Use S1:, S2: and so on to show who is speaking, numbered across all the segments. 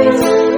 S1: আর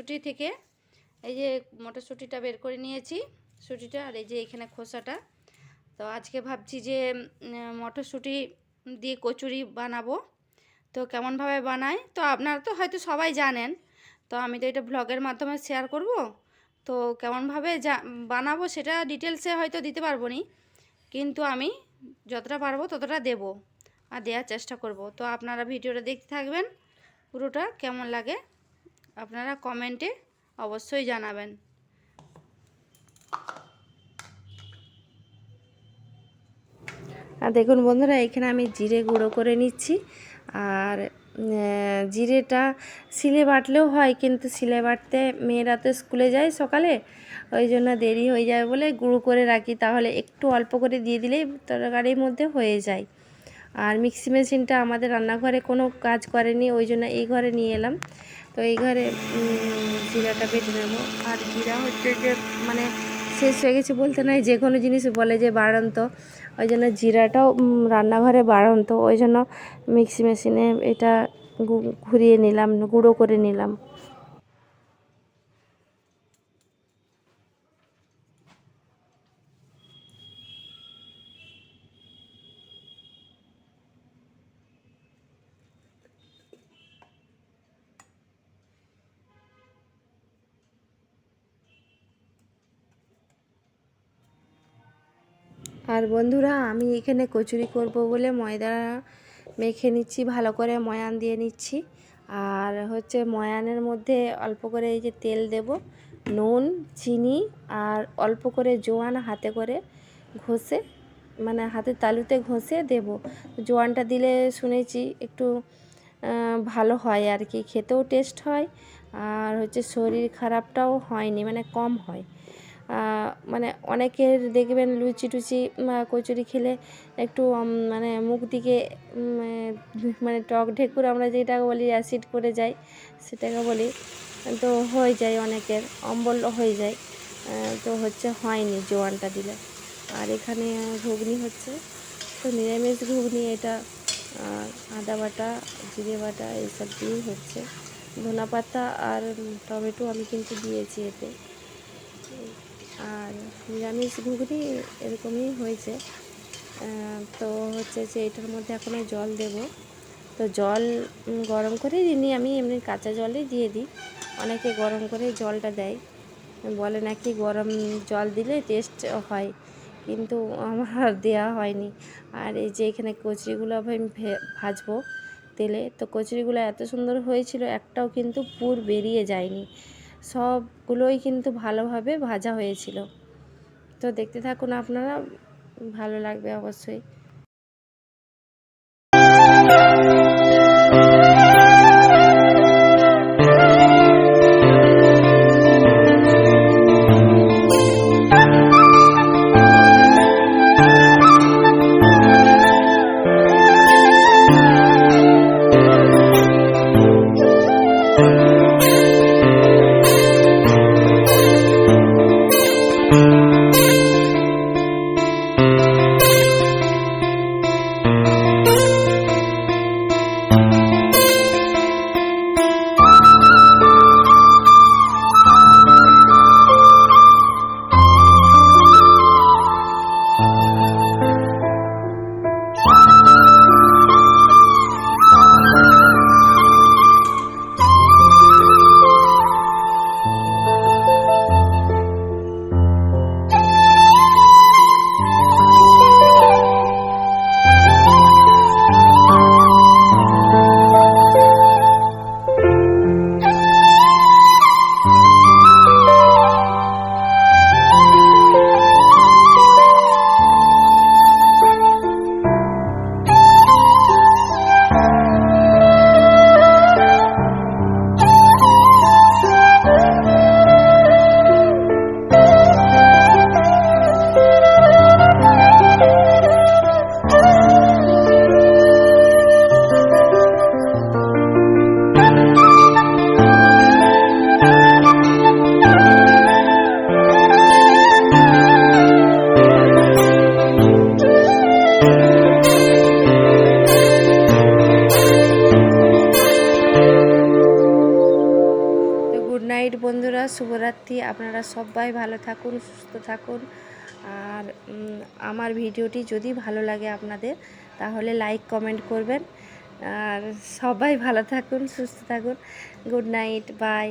S1: মটরশুঁটি থেকে এই যে মটরশুঁটিটা বের করে নিয়েছি শুঁটিটা আর এই যে এখানে খোসাটা। তো আজকে ভাবছি যে মটরশুঁটি দিয়ে কচুরি বানাবো। তো কেমনভাবে বানাই? তো আপনারা তো হয়তো সবাই জানেন, তো আমি তো এটা ব্লগের মাধ্যমে শেয়ার করব। তো কেমনভাবে যা, বানাবো সেটা ডিটেলসে হয়তো দিতে পারব নি, কিন্তু আমি যতটা পারব ততটা দেব আর দেওয়ার চেষ্টা করব। তো আপনারা ভিডিওটা দেখতে থাকবেন, পুরোটা কেমন লাগে আপনারা কমেন্টে অবশ্যই জানাবেন। আর দেখুন বন্ধুরা, এখানে আমি জিরে গুঁড়ো করে নিচ্ছি। আর জিরেটা সিলে বাটলেও হয়, কিন্তু সিলে বাটতে মেয়েরা তো স্কুলে যায় সকালে, ওই জন্য দেরি হয়ে যায় বলে গুঁড়ো করে রাখি। তাহলে একটু অল্প করে দিয়ে দিলেই তরকারির মধ্যে হয়ে যায়। আর মিক্সি মেশিনটা আমাদের রান্নাঘরে কোনো কাজ করেনি, ওই জন্য এই ঘরে নিয়ে এলাম। তো এই ঘরে জিরাটা বেটে নেব। আর জিরা হচ্ছে যে মানে শেষ হয়ে গেছে বলতে নাই, যে কোনো জিনিস বলে যে বাড়ন্ত। ওই জন্য জিরাটাও রান্নাঘরে বাড়ন্ত। ওই জন্য মিক্সি মেশিনে এটা ঘুরিয়ে নিলাম, গুঁড়ো করে নিলাম। আর বন্ধুরা, আমি এখানে কচুরি করব বলে ময়দা মেখে নিচ্ছি, ভালো করে ময়ান দিয়ে নিচ্ছি। আর হচ্ছে ময়ানের মধ্যে অল্প করে এই যে তেল দেব, নুন, চিনি আর অল্প করে জোয়ান হাতে করে ঘষে মানে হাতের তালুতে ঘষে দেব। জোয়ানটা দিলে শুনেছি একটু ভালো হয় আর কি, খেতেও টেস্ট হয় আর হচ্ছে শরীর খারাপটাও হয়নি মানে কম হয়। মানে অনেকের দেখবেন লুচি টুচি কচুরি খেলে একটু মানে মুখ দিকে মানে টক ঢেকুর আমরা যেটাকে বলি অ্যাসিড করে যায়, সেটাকে বলি, তো হয়ে যায় অনেকের, অম্বল হয়ে যায় তো হচ্ছে হয়নি জোয়ানটা দিলে। আর এখানে ঘুগনি হচ্ছে, তো নিরামিষ ঘুগনি এটা আদা বাটা, জিরে বাটা এইসব দিয়েই হচ্ছে। ধনা পাতা আর টমেটো আমি কিন্তু দিয়েছি এতে। আর নিরামিষ ঘুগনি এরকমই হয়েছে। তো হচ্ছে যে এটার মধ্যে এখনও জল দেব। তো জল গরম করে নিয়ে আমি এমনি কাঁচা জলে দিয়ে দিই। অনেকে গরম করে জলটা দেয়। বলে নাকি গরম জল দিলে টেস্ট হয়, কিন্তু আমার দেওয়া হয়নি। আর এই যে এখানে কচুরিগুলো আমি ভাজবো তেলে। তো কচুরিগুলো এত সুন্দর হয়েছিল, একটাও কিন্তু পুর বেরিয়ে যায়নি। সবগুলোই কিন্তু ভালোভাবে ভাজা হয়েছিল। তো দেখতে থাকুন আপনারা ভালো লাগবে অবশ্যই। থাকুন, সুস্থ থাকুন। আর আমার ভিডিওটি যদি ভালো লাগে আপনাদের, তাহলে লাইক কমেন্ট করবেন। আর সবাই ভালো থাকুন, সুস্থ থাকুন। Good night bye